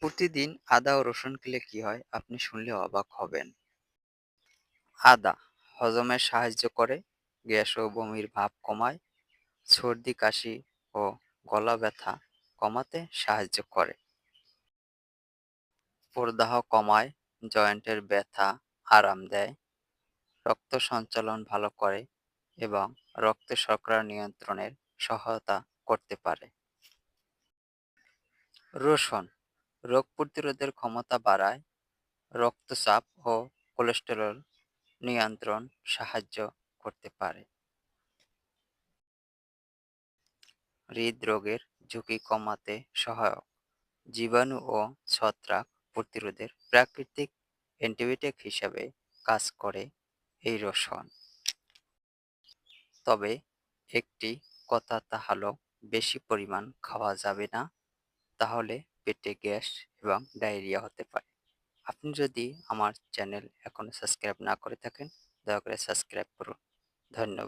প্রতিদিন আদা ও রসুন খেলে কি হয়? আপনি শুনলে অবাক হবেন। আদা হজমে সাহায্য করে, গ্যাস ও বমির ভাব কমায়, সর্দি, কাশি ও গলা ব্যথা কমাতে সাহায্য করে। প্রদাহ কমায়, জয়েন্টের ব্যথা আরাম দেয়, রক্ত সঞ্চালন ভালো করে এবং রক্ত শর্করা নিয়ন্ত্রণের সহায়তা করতে পারে। রসুন রোগ প্রতিরোধের ক্ষমতা বাড়ায়, রক্তচাপ ও কোলেস্টেরল নিয়ন্ত্রণ সাহায্য করতে পারে। হৃদরোগের ঝুঁকি কমাতে সহায়ক। জীবাণু ও ছত্রাক প্রতিরোধের প্রাকৃতিক অ্যান্টিবায়োটিক হিসাবে কাজ করে এই রসুন তবে একটি কথা তা হলো বেশি পরিমাণ খাওয়া যাবে না? তাহলে পেটে গ্যাস এবং ডায়রিয়া হতে পারে। আপনি যদি আমার চ্যানেল এখনও সাবস্ক্রাইব না করে থাকেন, দয়া করে সাবস্ক্রাইব করুন। ধন্যবাদ।